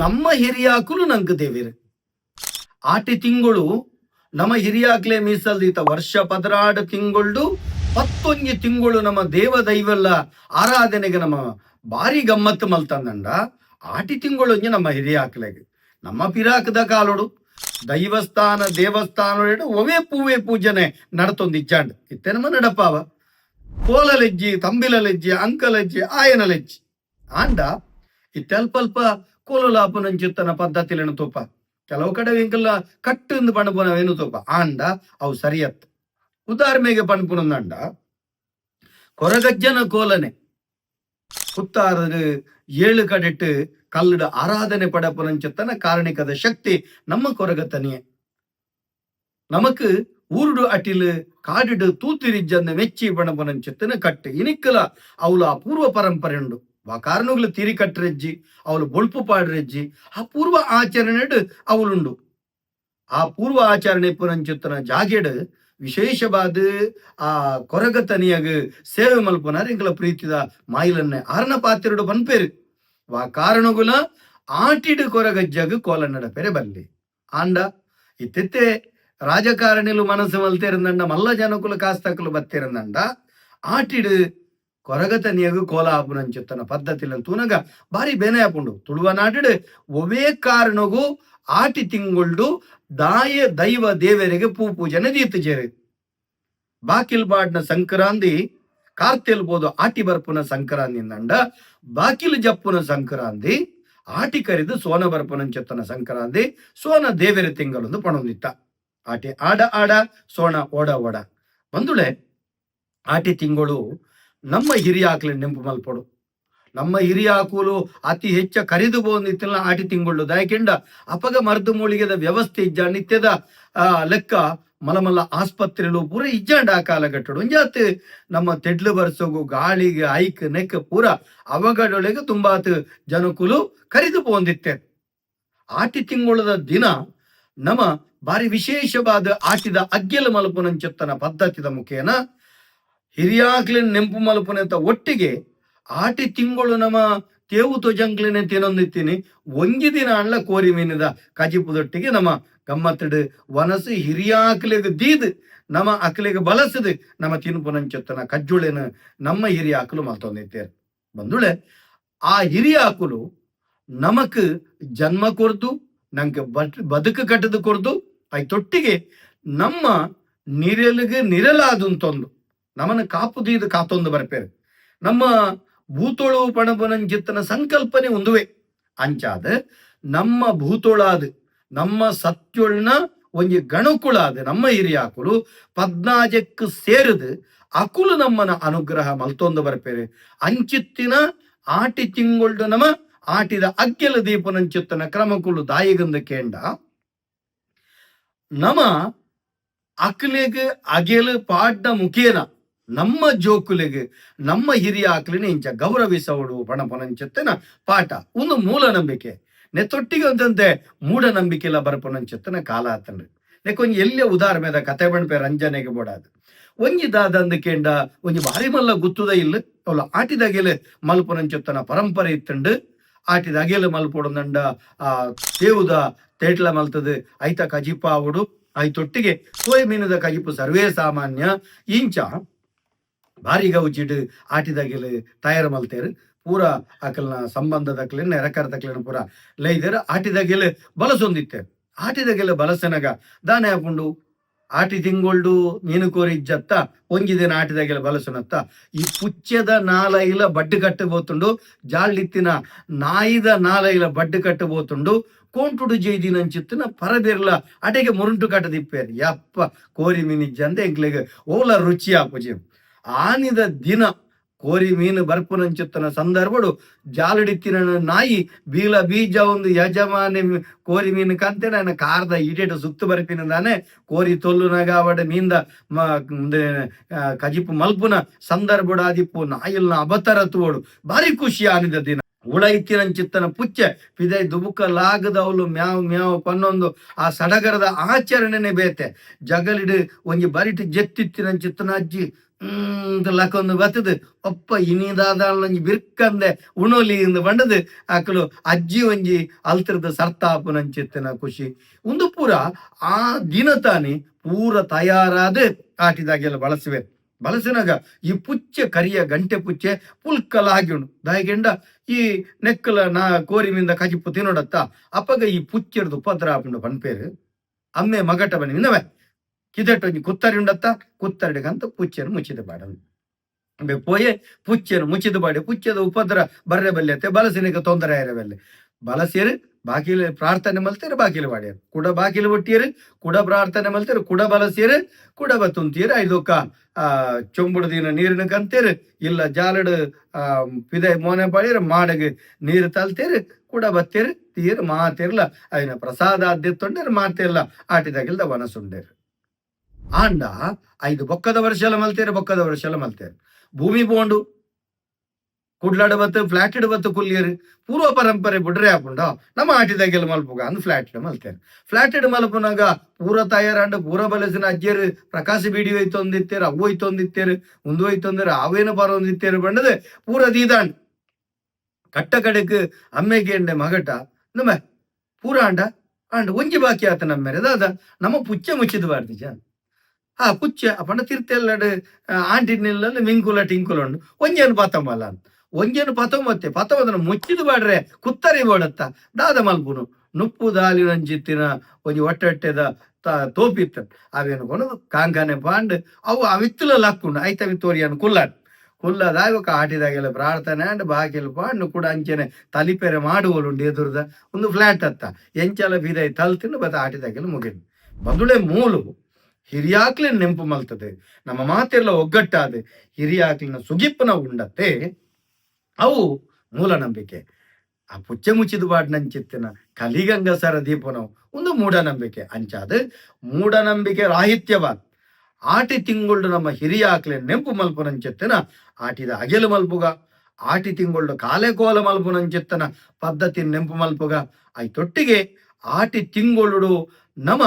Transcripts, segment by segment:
ನಮ್ಮ ಹಿರಿಯಾಕುಲು ನಂಗೆ ದೇವಿರು. ಆಟಿ ತಿಂಗಳು ನಮ್ಮ ಹಿರಿಯಾಕ್ಲೆ ಮೀಸಲ್ದೀತ ವರ್ಷ ಪದರಾಡು ತಿಂಗಳು ಪತ್ತೊಂಜಿ ತಿಂಗಳು ನಮ್ಮ ದೇವ ದೈವಲ್ಲ ಆರಾಧನೆಗೆ ನಮ್ಮ ಭಾರಿ ಗಮ್ಮತ್ತು ಮಲ್ತಂದಂಡ ಆಟಿ ತಿಂಗಳು ನಮ್ಮ ಹಿರಿಯಾಕ್ಲೆಗೆ. ನಮ್ಮ ಪಿರಾಕದ ಕಾಲೋಡು ದೈವಸ್ಥಾನ ದೇವಸ್ಥಾನ ಒವೇ ಪೂವೆ ಪೂಜನೆ ನಡತೊಂದಿಚ್ಚಾಂಡ್ ನಮ್ಮ ನಡಪಾವ ಕೋಲಲೆಜ್ಜಿ, ತಂಬಿಲಲೆಜ್ಜಿ ಆಯನ ಲೆಜ್ಜಿ ಆಂಡ, ಇತ್ತೆಲ್ಪಲ್ಪ ಕುಲುಲಾಪನಂಚಿತ್ತನ ಪದ್ಧತಿಯನ್ನು ತೂಪ ಕೆಲವು ಕಡೆ ಇಂಕಲ್ಲ ಕಟ್ಟಿಂದು ಪಣಪುನವೇನು ತೂಪ ಆಂಡ ಅವು ಸರಿಯತ್ ಉದಾಹರಣೆಗೆ ಪಣಪುನಂದಂಡ ಕೊರಗಜ್ಜನ ಕೋಲನೆ ಕುತ್ತಾರದು ಏಳು ಕಡೆಟ್ಟು ಕಲ್ಲಡ ಆರಾಧನೆ ಪಡಪನಂಚಿತ್ತನ ಕಾರಣಿಕದ ಶಕ್ತಿ ನಮ್ಮ ಕೊರಗತನೆಯೇ நமக்கு ஊருடு அட்டிலு காடிடு தூத்திரிஜ் அந்த மெச்சி பணபனன் சித்தன கட்டு இனிக்கல அவ்வளோ அபூர்வ பரம்பரை உண்டு ತಿರಿ ಕಟ್ಟರೆಜ್ಜಿ ಅವಳು ಬೊಳ್ಪು ಪಾಡ್ರೆಜ್ಜಿ, ಆ ಪೂರ್ವ ಆಚರಣೆ ಅವಳುಂಡು. ಆ ಪೂರ್ವ ಆಚರಣೆ ಪುನಂಚುತ್ತನ ಜಾಗೆಡ್ ವಿಶೇಷವಾದ, ಆ ಕೊರಗತನಿಯಾಗ ಸೇವೆ ಮಲ್ಪನಾರ ಎಂಕಲ ಪ್ರೀತಿದ ಮಾಯಿಲನ್ನೇ ಆರನ ಪಾತ್ರಡು ಬನ್ಪೇರು. ಆ ಕಾರಣಗುಲ ಆಟಿಡು ಕೊರಗಜ್ಜಗ ಕೋಲನ್ನಡ ಪೆರೆ ಬಲ್ಲಿ. ಆಂಡ, ಇತ್ತೆತ್ತೆ ರಾಜಕಾರಣಿಲು ಮನಸ್ಸು ಮಲ್ತೇರಂದಂಡ ಮಲ್ಲ ಜನಕುಲ ಕಾಸ್ತಕಲು ಬತ್ತೇರಂದಂಡ ಆಟಿಡು ಕೊರಗತನಿಯಗು ಕೋಲ ಆಪುನಂಚುತ್ತನ ಪದ್ಧತಿಲ ತೂನಗ ಬಾರಿ ಬೇನೆ ಆಪುಂಡು ತುಳುವ ನಾಟಿಡು ಒವೇ ಕಾರಣಗೂ ಆಟಿ ತಿಂಗೊಳ್ಡು ದಾಯ ದೈವ ದೇವರಿಗೆ ಪೂ ಪೂಜನೆ ದೀತುಜೇರು ಬಾಕಿಲ್ ಬಾಡ್ನ ಸಂಕ್ರಾಂತಿ ಕಾರ್ತೆಲ್ಬೋದು ಆಟಿ ಬರ್ಪುನ ಸಂಕ್ರಾಂತಿ ನಂಡ ಬಾಕಿಲು ಜಪ್ಪುನ ಸಂಕ್ರಾಂತಿ ಆಟಿ ಕರಿದು ಸೋನ ಬರ್ಪುನಂಚೆತ್ತನ ಸಂಕ್ರಾಂತಿ ಸೋನ ದೇವರ ತಿಂಗಳೊಂದು ಪಣೊಂದಿತ್ತ ಆಟಿ ಆಡ ಆಡ ಸೋಣ ಓಡ ಓಡ. ಬಂದುಳೆ ಆಟಿ ತಿಂಗಳು ನಮ್ಮ ಹಿರಿಯಾಕ್ಲಿ ನೆಂಪು ಮಲ್ಪಡು ನಮ್ಮ ಹಿರಿಯಾಕುಲು ಅತಿ ಹೆಚ್ಚ ಕರಿದು ಬೋಂದಿತ್ತಿನ ಆಟಿ ತಿಂಗಳು ದಯಕೆಂಡ ಅಪಗ ಮರ್ದು ಮೂಳಿಗೆದ ವ್ಯವಸ್ಥೆ ಇಜ್ಜ ನಿತ್ಯದ ಲೆಕ್ಕ ಮಲಮಲ್ಲ ಆಸ್ಪತ್ರೆಲು ಪೂರ ಇಜ್ಜಾಂಡ ಆ ಕಾಲಘಟ್ಟಡು. ಒಂಜಾತ್ ನಮ್ಮ ತೆಡ್ಲು ಬರ್ಸೋಗು, ಗಾಳಿಗೆ, ಐಕ್, ನೆಕ್ ಪೂರ ಅವಘಡೊಳಗೆ ತುಂಬಾತ್ ಜನಕುಲು ಕರಿದು ಬೋಂದಿತ್ತೆ ಆಟಿ ತಿಂಗಳದ ದಿನ ನಮ್ಮ ಬಾರಿ ವಿಶೇಷವಾದ ಆಟಿದ ಅಗ್ಗೆಲ ಮಲಪುನಂಚತ್ತನ ಪದ್ಧತಿದ ಮುಖೇನ ಹಿರಿಯಾಕ್ಲಿನ ನೆಂಪು ಮಲ್ಪುನಂತ ಒಟ್ಟಿಗೆ ಆಟಿ ತಿಂಗಳು ನಮ್ಮ ತೇವು ತೊಜಂಕ್ಲಿನ ತಿನ್ನೊಂದಿತ್ತೀನಿ ಒಂಜಿ ದಿನ ಅಣ್ಣ ಕೋರಿ ಮೀನಿದ ಕಜಿಪುದೊಟ್ಟಿಗೆ ನಮ್ಮ ಗಮ್ಮತ್ತಡು ವನಸು ಹಿರಿಯಾಕ್ಲಿಗೆ ದೀದ್, ನಮ್ಮ ಅಕ್ಲಿಗೆ ಬಳಸದು ನಮ್ಮ ತಿನ್ಪುನಂಚೆತ್ತನ ಕಜ್ಜುಳಿನ ನಮ್ಮ ಹಿರಿಯಾಕಲು ಮಲ್ತೊಂದಿತ್ತೇರು ಬಂದುಳೆ ಆ ಹಿರಿಯಾಕಲು ನಮಕ್ ಜನ್ಮ ಕೊರ್ದು, ನಂಗೆ ಬದುಕು ಕಟ್ಟದು ಕೊರ್ದು ತೊಟ್ಟಿಗೆ ನಮ್ಮ ನಿರಲಿಗೆ ನಿರಲಾದಂತೊಂದು ನಮ್ಮನ್ನ ಇದು ಕಾತೊಂದು ಬರ್ಪೇರು. ನಮ್ಮ ಭೂತೋಳು ಪಣಪನಂಚಿತ್ತನ ಸಂಕಲ್ಪನೆ ಒಂದುವೆ. ಅಂಚಾದ ನಮ್ಮ ಭೂತೋಳಾದ, ನಮ್ಮ ಸತ್ಯೊಳ್ನ ಒಂಜಿ ಗಣಕುಳಾದ, ನಮ್ಮ ಹಿರಿಯಾಕುಲು ಪದ್ನಾಜಕ್ಕೆ ಸೇರಿದು ಅಕುಲು ನಮ್ಮನ ಅನುಗ್ರಹ ಮಲ್ತೊಂದು ಬರ್ಪೇರು. ಅಂಚಿತ್ತಿನ ಆಟಿ ತಿಂಗೊಳ್ಡು ನಮ ಆಟಿದ ಅಗ್ಗೆಲ ದೀಪನಂಚಿತ್ತನ ಕ್ರಮಕುಲು ದಾಯಿಗಂದ ಕೇಂಡ. ನಮ ಅಕ್ಲಿಗೆ ಅಗೆಲು ಪಾಡ್ಡ ಮುಖೇನ ನಮ್ಮ ಜೋಕುಲೆಗೆ, ನಮ್ಮ ಹಿರಿಯ ಆಕಲಿನ ಇಂಚ ಗೌರವಿಸವಡು ಪಣಪನಂಚೆತ್ತನ ಪಾಠ. ಒಂದು ಮೂಲ ನಂಬಿಕೆ ನೆತ್ತೊಟ್ಟಿಗೆ ಒಂದಂತೆ ಮೂಢನಂಬಿಕೆಲ ಬರಪನಂಚೆತ್ತನ ಕಾಲ ಆತಂಡ್ರಿ ನೆಕ್ಕೊಂಜಿ ಎಲ್ಲಿಯ ಮೇದ ಕತೆ ಬಣ್ಪೆ ರಂಜನೆಗೆ ಬೋಡಾದು. ಒಂಜಿ ದಾದಂದ ಕೇಂಡ ಒಂಜಿ ಬಾರಿ ಮಲ್ಲ ಗುತ್ತುದ ಇಲ್ಲ ಅವಳು ಆಟಿದಾಗೆಲೆ ಮಲ್ಪನಂಚೆತ್ತನ ಪರಂಪರೆ ಇತ್ತಂಡು. ಆಟಿದ ಅಗೆಲು ಮಲ್ಪೊಡಂದಂಡ ಆ ದೇವುದ ತೇಟ್ಲ ಮಲ್ತದು ಐತ ಕಜಿಪ ಐ ಐತೊಟ್ಟಿಗೆ ಕೋಯ್ ಮೀನದ ಕಜಿಪು ಸರ್ವೇ ಸಾಮಾನ್ಯ. ಇಂಚ ಭಾರಿ ಗೌಜಿಡು ಆಟಿದಾಗೆಲು ತಯಾರು ಮಲ್ತೇರು ಪೂರ ಅಕಲ್ನ ಸಂಬಂಧದ ಅಕ್ಲಿನ ನೆರಕರದಕ್ಲಿನ ಪೂರ ಲೈದೇರು ಆಟಿದಾಗೆಲು ಬಲಸೊಂದಿತ್ತೆ ಆಟಿದಾಗೆಲು ಬಲಸನಗ ದಾನೆ ಹಾಕೊಂಡು ಆಟಿ ತಿಂಗೊಳ್ಡು ಮೀನು ಕೋರಿ ಇಜ್ಜತ್ತ, ಒಂಗಿದೇನ ದಿನ ಆಟಿದಾಗೆಲ್ಲ ಬಲಸುನತ್ತ, ಈ ಪುಚ್ಚದ ನಾಲೈಲ ಬಡ್ಡು ಕಟ್ಟಬೋತುಂಡು ಜಾಳಿತ್ತಿನ ನಾಯಿದ ನಾಲೈಲ ಬಡ್ಡು ಕಟ್ಟಬೋತುಂಡು, ಕೋಂಟುಡು ಕೋಂಟುಡು ಜೈದಿನಂಚಿತ್ತಿನ ಪರದಿರ್ಲ ಅಟೆಗೆ ಮುರುಂಟು ಕಟ್ಟದಿಪ್ಪೇರು. ಯಪ್ಪ, ಕೋರಿ ಮೀನಿಜ್ಜ ಅಂತ ಎಂಕ್ಲೆಗೆ ಓಲ ರುಚಿ ಆಪುಜಿ ಆನಿದ ದಿನ ಕೋರಿ ಮೀನು ಬರ್ಪುನಂಚುತ್ತನ ಸಂದರ್ಭಡು ಜಾಲಡಿತ್ತಿನ ನಾಯಿ ಬೀಲ ಬೀಜ ಒಂದು ಯಜಮಾನಿ ಕೋರಿ ಮೀನು ಕಂತೆ ನನ್ನ ಕಾರದ ಈಟೇಟ ಸುತ್ತು ಬರ್ಪಿನದಾನೆ ಕೋರಿ ತೊಲ್ಲು ನಗಾವಡೆ ಮೀಂದ ಕಜಿಪು ಮಲ್ಪುನ ಸಂದರ್ಭಡು ಆದಿಪ್ಪು ನಾಯಿಲ್ನ ಅಬತರ ತೋಡು ಭಾರಿ ಖುಷಿ ಆನಿದ ದಿನ. ಉಳೈತಿನಂಚಿತ್ತನ ಪುಚ್ಚೆ ಪಿದೈ ದುಬುಕ ಲಾಗದವಳು ಮ್ಯಾವ್ ಮ್ಯಾವ್ ಪನ್ನೊಂದು ಆ ಸಡಗರದ ಆಚರಣೆನೆ ಬೇತೆ. ಜಗಲಿಡು ಒಂಜಿ ಬರಿಟ್ ಜೆತ್ತಿತ್ತಿನಂಚಿತ್ತನ ಅಜ್ಜಿ ಹ್ಮ್ ಲಕ್ಕೊಂದು ಬತ್ತದು ಒಪ್ಪ ಇನಿದಾದ ಒಂಜಿ ಬಿರ್ಕಂದೆ ಉಣೋಲಿ ಇಂದು ಬಂಡದು ಅಕಲು ಅಜ್ಜಿ ಒಂಜಿ ಅಲ್ತಿರ್ದ ಸರ್ತಾಪುನಂಚಿತ್ತಿನ ಖುಷಿ. ಒಂದು ಪೂರ ಆ ದಿನ ತಾನೆ ಪೂರ ತಯಾರಾದ ಆಟಿದಾಗೆಲ್ಲ ಬಳಸುವೆ. ಬಳಸಿನಾಗ ಈ ಪುಚ್ಚೆ, ಕರಿಯ ಗಂಟೆ ಪುಚ್ಚೆ ಪುಲ್ಕಲಾಗಿ ಉಂಡು ದಾಯಗೆಂಡ ಈ ನೆಕ್ಕಲ ನಾ ಕೋರಿಮಿಂದ ಕಜಿಪ್ಪು ತಿನ್ನೋಡತ್ತ ಅಪ್ಪಗ ಈ ಪುಚ್ಚೆರ್ದು ಉಪದ್ರ ಆಪುಂಡು ಪನ್ಪೇರು ಅಮ್ಮೆ ಮಗಟ ಬನ್ನಿ ಇನ್ನವೇ ಕಿದಟೊಂಜಿ ಕುತ್ತರಿ ಉಂಡತ್ತ, ಕುತ್ತರಿಗಂತ ಪುಚ್ಚೆನು ಮುಚ್ಚಿದ ಬೆ ಪೋಯೆ ಪುಚ್ಚೆನು ಮುಚ್ಚಿದ ಬಾಡಿ, ಪುಚ್ಚದ ಉಪದ್ರ ಬರ್ರೆ ಬಲ್ಯತೆ ಬಲಸಿನಿಗೆ ತೊಂದರೆ ಇರಬಲ್ಲೆ ಬಲಸೇರಿ, ಬಾಕಿಲು ಪ್ರಾರ್ಥನೆ ಮಲ್ತೇರು, ಬಾಕಿಲು ಬಾಡಿಯರು ಕುಡ ಬಾಕಿಲು ಒಟ್ಟಿಯರು ಕುಡ ಪ್ರಾರ್ಥನೆ ಮಲ್ತೇರು, ಕುಡ ಬಲಸೇರು, ಕುಡ ಬತ್ತುಂತೀರು ಐದೊಕ್ಕ ಆ, ಚೊಂಬುಡು ದಿನ ನೀರಿನ ಕಂತೇರು, ಇಲ್ಲ ಜಾಲಡು ಪಿದೆ ಮೋನೆ ಪಾಡಿರ ಮಾಡಗೆ ನೀರು ತಲ್ತೇರು, ಕೂಡ ಬತ್ತೇರು, ತೀರ್ ಮಾತಿರ್ಲ. ಅಯ್ನ ಪ್ರಸಾದ ಅದ್ದೆತ್ತೊಂಡೇರು ಮಾತಿರ್ಲ. ಆಟಿದಾಗಿಲ್ದ ವನಸುಂಡೇರು. ಆಂಡ ಐದು ಬೊಕ್ಕದ ವರ್ಷಲ ಮಲ್ತೇರು ಬೊಕ್ಕದ ವರ್ಷಲ ಮಲ್ತೇರು ಭೂಮಿ ಬೋಂಡು ಕುಡ್ಲಾಡ ಬತ್ತು ಫ್ಲಾಟ್ ಬತ್ತು ಕುಲ್ಲಿಯರು ಪೂರ್ವ ಪರಂಪರೆ ಬಿಡ್ರೆ ಆಪುಂಡ ನಮ್ಮ ಆಟಿದಾಗೆಲ್ಲ ಮಲ್ಪುಗ ಅಂದ್ ಫ್ಲಾಟ್ ಮಲ್ತೇರು ಫ್ಲಾಟ್ ಮಲ್ಪುನಾಗ ಪೂರ ತಯಾರಂಡ ಪೂರ ಬಲಸಿನ ಅಜ್ಜಿಯರು ಪ್ರಕಾಶ ಬೀಡಿ ಹೋಯ್ತೊಂದಿತ್ತೇರು ಅವು ಹೋಯ್ತೊಂದಿತ್ತೇರು ಮುಂದೆ ಹೋಯ್ತೊಂದ್ರೆ ಅವೇನು ಬರೋಂದಿತ್ತೇರು ಬಂಡದೆ ಪೂರ ದೀದಾಂಡ್ ಕಟ್ಟ ಕಡೆಕ್ ಅಮ್ಮೆಗೆ ಮಗಟ ನಮ್ಮ ಪೂರ ಅಂಡ ಅಂಡ ಒಂಜಿ ಬಾಕಿ ಆತ ನಮ್ಮೆರೆ ದಾದ ನಮ್ಮ ಪುಚ್ಚ ಮುಚ್ಚಿದ ಬಾರ್ದಿಜ ಆ ಪುಚ್ಚ ಅಪಂಡ ತಿರ್ತೆಲ್ಲಡ್ ಆಂಟಿನಲ್ಲಿ ಮಿಂಕುಲ ಟಿಂಕುಲ ಉಂಡು. ಒಂಜೇನು ಪತಮಲ್ಲ ಅಂತ. ಒಂಜೇನು ಪತೊಂಬತ್ತೆ. ಪತೊಂಬದನ ಮುಚ್ಚಿದು ಬಾಡ್ರೆ ಕುತ್ತರಿ ಬಾಡತ್ತ ದಾದ ಮಲ್ಪುನು ನುಪ್ಪು ದಾಲಿನಂಚಿತ್ತಿನ ಒಂಜಿ ಒಟ್ಟೆದ ತೋಪಿತ್ತ ಅವೇನು ಕೊನದು ಕಾಂಕಾನೆ ಪಾಂಡ್. ಅವು ಅವಿತ್ತುಲ ಲಕ್ಕುಂಡು. ಐತ ವಿತ್ತೋರಿಯನ್ನು ಕುಲ್ಲಾಡ್ ಕುಲ್ಲದಾಗ ఒక ಆಟಿದಾಗೆಲ್ಲ ಪ್ರಾರ್ಥನೆ ಅಂಡ್ ಬಾಕಿಲು ಪಾಂಡು ಕೂಡ ಅಂಚೆನೆ ತಲಿಪೆರೆ ಮಾಡುವಲುಂಡು ಎದುರ್ದ ಒಂದು ಫ್ಲಾಟ್ ಅತ್ತ. ಎಂಚಲ ಬೀದೈ ತಲ್ತಿಂಡು ಬತ್ತ ಆಟಿದಾಗೆಲ್ಲ ಮುಗಿನ್. ಬದುಳೆ ಮೂಲು. ಹಿರಿಯಾಕ್ಲಿನ ನೆಂಪು ಮಲ್ತದೆ. ನಮ್ಮ ಮಾತೆಲ್ಲ ಒಗ್ಗಟ್ಟಾದೆ. ಹಿರಿಯಾಕ್ಲಿನ ಸುಗಿಪ್ಪನ ಉಂಡತ್ತೆ. ಅವು ಮೂಲ ನಂಬಿಕೆ. ಆ ಪುಚ್ಚೆ ಮುಚ್ಚಿದ ಬಾಡ್ನಂಚಿತ್ತಿನ ಕಲಿಗಂಗಸರ ದೀಪನವು ಒಂದು ಮೂಢನಂಬಿಕೆ. ಅಂಚಾದ ಮೂಢನಂಬಿಕೆ ರಾಹಿತ್ಯವಾದ ಆಟಿ ತಿಂಗಳು ನಮ್ಮ ಹಿರಿಯಾಕ್ಲೆ ನೆಂಪು ಮಲ್ಪುನಂಚಿತ್ತಿನ ಆಟಿದ ಅಗೆಲು ಮಲ್ಪುಗ. ಆಟಿ ತಿಂಗುಳ್ಡು ಕಾಲೆ ಕೋಲ ಮಲ್ಪುನಂಚಿತ್ತನ ಪದ್ಧತಿ ನೆಂಪು ಮಲ್ಪುಗ. ಐತೊಟ್ಟಿಗೆ ಆಟಿ ತಿಂಗೊಳ್ಳು ನಮ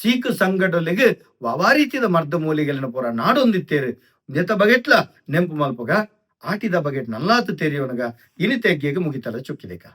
ಸೀಕ್ ಸಂಘಟನೆಗೆ ವವಾರೀತಿದ ಮರ್ದ ಮೂಲಿಗೆಲಿನ ಪೂರ ನಾಡೊಂದಿತ್ತೇರು. ನೆತ ಬಗೆಟ್ಲ ನೆಂಪು ಮಲ್ಪುಗ, ಆಟಿದ ಬಗೆಟ್ ನಲ್ಲಾತು ತೆರೆಯೋನಗ ಇನಿ ತೆಗ್ಗೆಗೆ ಮುಗಿತಲ ಚುಕ್ಕಿದೇಕ.